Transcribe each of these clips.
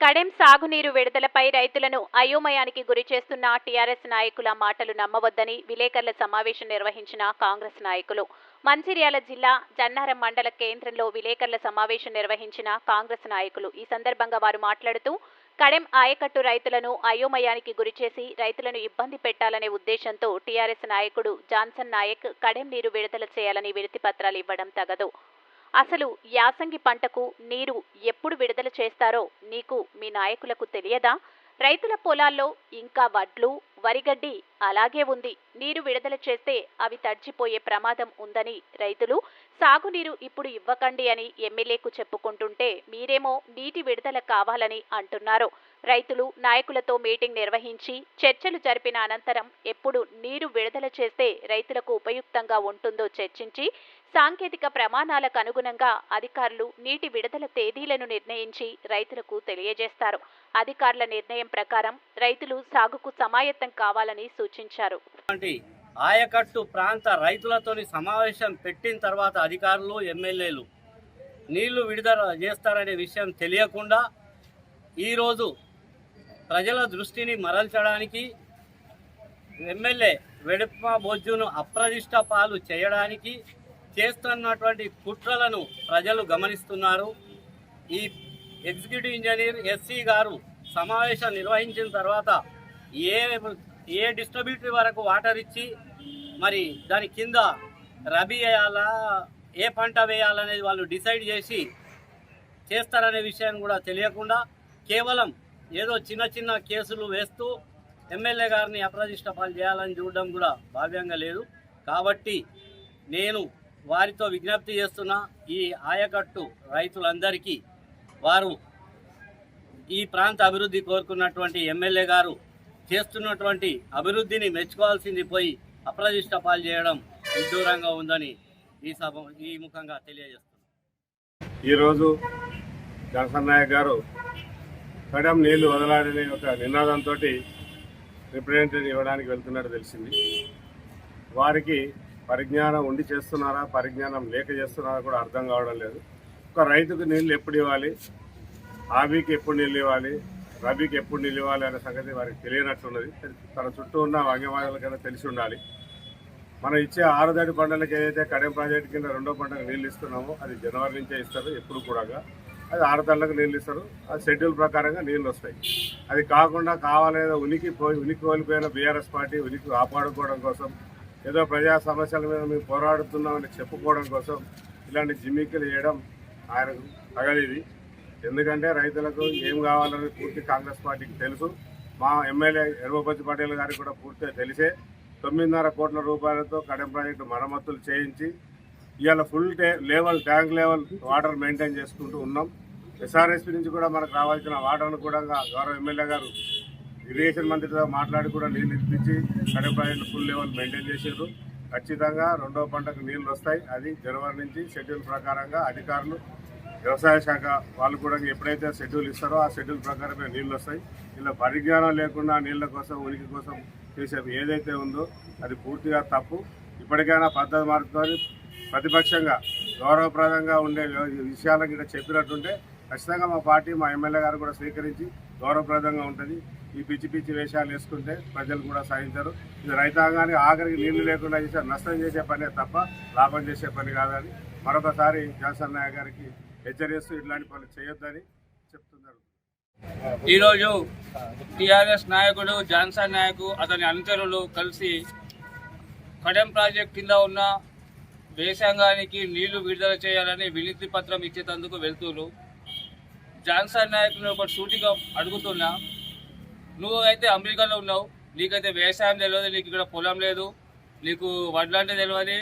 కడెం సాగునీరు విడుదలపై రైతులను అయోమయానికి గురి చేస్తున్న టీఆర్ఎస్ నాయకుల మాటలు నమ్మవద్దని విలేకరుల సమావేశం నిర్వహించిన కాంగ్రెస్ నాయకులు. మంచిర్యాల జిల్లా జన్నారం మండల కేంద్రంలో విలేకరుల సమావేశం నిర్వహించిన కాంగ్రెస్ నాయకులు. ఈ సందర్భంగా వారు మాట్లాడుతూ కడెం ఆయకట్టు రైతులను అయోమయానికి గురిచేసి రైతులను ఇబ్బంది పెట్టాలనే ఉద్దేశంతో టీఆర్ఎస్ నాయకుడు జాన్సన్ నాయక్ కడెం నీరు విడుదల చేయాలని వినతిపత్రాలు ఇవ్వడం తగదు. అసలు యాసంగి పంటకు నీరు ఎప్పుడు విడుదల చేస్తారో నీకు మీ నాయకులకు తెలియదా? రైతుల పొలాల్లో ఇంకా వడ్లు వరిగడ్డి అలాగే ఉంది. నీరు విడుదల చేస్తే అవి తడిచిపోయే ప్రమాదం ఉందని రైతులు సాగునీరు ఇప్పుడు ఇవ్వకండి అని ఎమ్మెల్యేకు చెప్పుకుంటుంటే మీరేమో నీటి విడుదల కావాలని అంటున్నారు. రైతులు నాయకులతో మీటింగ్ నిర్వహించి చర్చలు జరిపిన అనంతరం ఎప్పుడు నీరు విడుదల చేస్తే రైతులకు ఉపయుక్తంగా ఉంటుందో చర్చించి సాంకేతిక ప్రమాణాలకు అనుగుణంగా అధికారులు నీటి విడుదల తేదీలను నిర్ణయించి రైతులకు తెలియజేస్తారు. అధికారుల నిర్ణయం ప్రకారం రైతులు సాగుకు సమాయత్తం కావాలని సూచించారు. వంటి ఆయకట్టు ప్రాంత రైతులతోని సమావేశం పెట్టిన తర్వాత అధికారులు ఎమ్మెల్యేలు నీళ్ళు విడుదల చేస్తారనే విషయం తెలియకుండా ఈరోజు ప్రజల దృష్టిని మరల్చడానికి ఎమ్మెల్యే వెడప బొజ్జును అప్రదిష్ట పాలు చేయడానికి చేస్తున్నటువంటి కుట్రలను ప్రజలు గమనిస్తున్నారు. ఈ ఎగ్జిక్యూటివ్ ఇంజనీర్ ఎస్సీ గారు సమావేశం నిర్వహించిన తర్వాత ఏ ఏ డిస్ట్రిబ్యూటరీ వరకు వాటర్ ఇచ్చి మరి దాని కింద రబీ వేయాలా ఏ పంట వేయాలనేది వాళ్ళు డిసైడ్ చేసి చేస్తారనే విషయాన్ని కూడా తెలియకుండా కేవలం ఏదో చిన్న చిన్న కేసులు వేస్తూ ఎమ్మెల్యే గారిని అప్రదిష్ట పాలు చేయాలని చూడడం కూడా భావ్యంగా లేదు. కాబట్టి నేను వారితో విజ్ఞప్తి చేస్తున్న ఈ ఆయకట్టు రైతులందరికీ వారు ఈ ప్రాంత అభివృద్ధి కోరుకున్నటువంటి ఎమ్మెల్యే గారు చేస్తున్నటువంటి అభివృద్ధిని మెచ్చుకోవాల్సింది పోయి అప్రదిష్ట పాలు చేయడం విదూరంగా ఉందని ఈ సభ ఈ ముఖంగా తెలియజేస్తున్నాను ఈరోజు జనసన్ గారు కడం నీళ్ళు వదలాడని ఒక నినాదంతో రిప్రజెంటేటివ్ ఇవ్వడానికి వెళ్తున్నట్టు తెలిసింది. వారికి పరిజ్ఞానం ఉండి చేస్తున్నారా పరిజ్ఞానం లేక చేస్తున్నారా కూడా అర్థం కావడం లేదు. ఒక రైతుకు నీళ్ళు ఎప్పుడు ఇవ్వాలి? ఆబీకి ఎప్పుడు నీళ్ళు ఇవ్వాలి? రబీకి ఎప్పుడు నీళ్ళు ఇవ్వాలి అనే సంగతి వారికి తెలియనట్లున్నది. తన చుట్టూ ఉన్న వంగమాలకైనా తెలిసి ఉండాలి. మనం ఇచ్చే ఆరుదడి పంటలకు ఏదైతే కడెం ప్రాజెక్ట్ కింద రెండో పంటకు నీళ్ళు ఇస్తున్నామో అది జనవరి నుంచే ఇస్తారు ఎప్పుడు కూడా అది ఆరు తళ్ళకు నీళ్ళు ఇస్తారు. అది షెడ్యూల్ ప్రకారంగా నీళ్ళు వస్తాయి. అది కాకుండా కావాలేదో ఉనికి పోయి ఉనికి కోల్పోయిన బీఆర్ఎస్ పార్టీ ఉనికి కాపాడుకోవడం కోసం ఏదో ప్రజా సమస్యల మీద మేము పోరాడుతున్నామని చెప్పుకోవడం కోసం ఇలాంటి జిమ్మికలు చేయడం ఆయనకు తగలిది ఎందుకంటే రైతులకు ఏం కావాలని పూర్తి కాంగ్రెస్ పార్టీకి తెలుసు. మా ఎమ్మెల్యే ఎర్వపతి పటేల్ గారికి కూడా పూర్తిగా తెలిసే. తొమ్మిదిన్నర కోట్ల రూపాయలతో కడెం ప్రాజెక్టు మరమ్మతులు చేయించి ఇవాళ full level tank level water maintain చేసుకుంటూ ఉన్నాం. ఎస్ఆర్ఎస్పీ నుంచి కూడా మనకు రావాల్సిన వాటర్ను కూడా గౌరవ ఎమ్మెల్యే గారు ఇరిగేషన్ మంత్రితో మాట్లాడి కూడా నీళ్ళు ఇప్పించి కడెం ఫుల్ లెవెల్ మెయింటైన్ చేసారు ఖచ్చితంగా రెండవ పంటకు నీళ్ళు వస్తాయి. అది జనవరి నుంచి షెడ్యూల్ ప్రకారంగా అధికారులు వ్యవసాయ శాఖ వాళ్ళు కూడా ఎప్పుడైతే షెడ్యూల్ ఇస్తారో ఆ షెడ్యూల్ ప్రకారమే నీళ్ళు వస్తాయి. ఇలా పరిజ్ఞానం లేకుండా నీళ్ళ కోసం ఉనికి కోసం చేసే ఏదైతే ఉందో అది పూర్తిగా తప్పు. ఇప్పటికైనా పద్ధతి మారుతుంది ప్రతిపక్షంగా గౌరవప్రదంగా ఉండే విషయాలను ఇక్కడ చెప్పినట్టుంటే ఖచ్చితంగా మా పార్టీ మా ఎమ్మెల్యే గారు కూడా స్వీకరించి గౌరవప్రదంగా ఉంటుంది. ఈ పిచ్చి పిచ్చి వేషాలు వేసుకుంటే ప్రజలు కూడా సాధించారు ఇది రైతాంగానికి ఆఖరికి నీళ్ళు లేకుండా చేసే నష్టం చేసే పనే తప్ప లాభం చేసే పని కాదని మరొకసారి జాన్సన్ నాయక్ గారికి హెచ్చరిస్తూ ఇట్లాంటి పనులు చేయొద్దని చెప్తున్నారు. ఈరోజు టీఆర్ఎస్ నాయకుడు జాన్సన్ నాయకు అతని అనుచరులు కలిసి కడెం ప్రాజెక్ట్ కింద ఉన్న దేశాంగానికి నీళ్ళు విడుదల చేయాలని వినతి పత్రం ఇచ్చేటందుకు వెళ్తున్నారు జాన్సన్ నాయకుని ఒక సూటిగా అడుగుతున్నా. నువ్వు అయితే అమెరికాలో ఉన్నావు నీకైతే వ్యవసాయం తెలియదు నీకు ఇక్కడ పొలం లేదు నీకు వడ్లు అంటే తెలియదు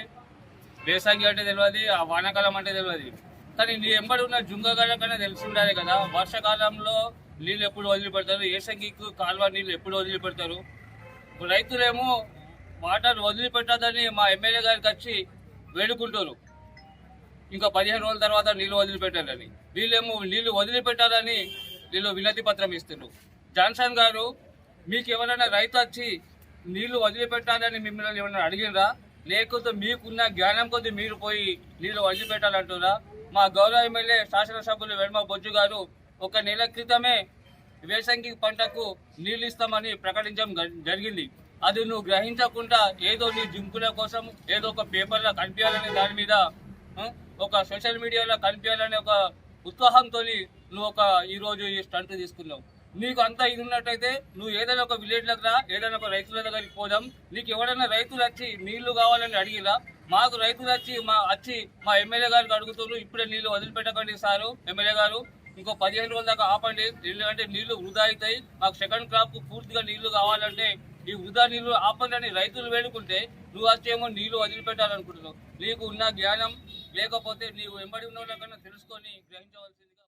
వేసంగి అంటే తెలియదు ఆ వానాకాలం అంటే తెలియదు కానీ నీ ఎంబడి ఉన్న జుంగగడ కన్నా తెలిసి ఉండాలి కదా వర్షాకాలంలో నీళ్ళు ఎప్పుడు వదిలిపెడతారు? ఏసంగికి కాలువ నీళ్ళు ఎప్పుడు వదిలిపెడతారు? రైతులేమో వాటర్ వదిలిపెట్టదని మా ఎమ్మెల్యే గారికి వచ్చి వేడుకుంటారు ఇంకా పదిహేను రోజుల తర్వాత నీళ్ళు వదిలిపెట్టాలని వీళ్ళేమో నీళ్ళు వదిలిపెట్టాలని వీళ్ళు వినతి పత్రం ఇస్తున్నారు. జాన్సన్ గారు మీకు ఎవరైనా రైతు వచ్చి నీళ్ళు వదిలిపెట్టాలని మిమ్మల్ని ఏమైనా అడిగినరా? లేకపోతే మీకున్న జ్ఞానం కొద్దీ మీరు పోయి నీళ్ళు వదిలిపెట్టాలంటురా మా గౌరవ ఎమ్మెల్యే శాసనసభ్యులు వెడమ బొజ్జు గారు ఒక నెల క్రితమే వేసంగి పంటకు నీళ్ళు ఇస్తామని ప్రకటించడం జరిగింది. అది నువ్వు గ్రహించకుండా ఏదో నీ జింకుల కోసం ఏదో ఒక పేపర్లో కనిపించాలనే దాని మీద ఒక సోషల్ మీడియాలో కనిపించాలనే ఒక ఉత్సాహంతో నువ్వు ఒక ఈరోజు ఈ స్టంట్ తీసుకున్నావు. నీకు అంతా ఇది ఉన్నట్టయితే నువ్వు ఏదైనా ఒక విలేజ్ దగ్గర ఏదైనా ఒక రైతుల దగ్గరికి పోదాం. నీకు ఎవరైనా రైతులు వచ్చి నీళ్ళు కావాలని అడిగిరా? మాకు రైతులు వచ్చి మా వచ్చి మా ఎమ్మెల్యే గారికి అడుగుతున్నారు ఇప్పుడే నీళ్ళు వదిలిపెట్టకండి సారు ఎమ్మెల్యే గారు. ఇంకో పదిహేను రోజుల దాకా ఆపండి. ఎందుకంటే నీళ్ళు వృధా అవుతాయి. మాకు సెకండ్ క్రాప్ పూర్తిగా నీళ్ళు కావాలంటే ఈ వృధా నీళ్ళు ఆపండి అని రైతులు వేడుకుంటే నువ్వు వచ్చేమో నీళ్ళు వదిలిపెట్టాలనుకుంటున్నావు. నీకు ఉన్న జ్ఞానం లేకపోతే నీవు వెంబడి ఉన్న వాళ్ళకన్నా తెలుసుకొని గ్రహించవలసింది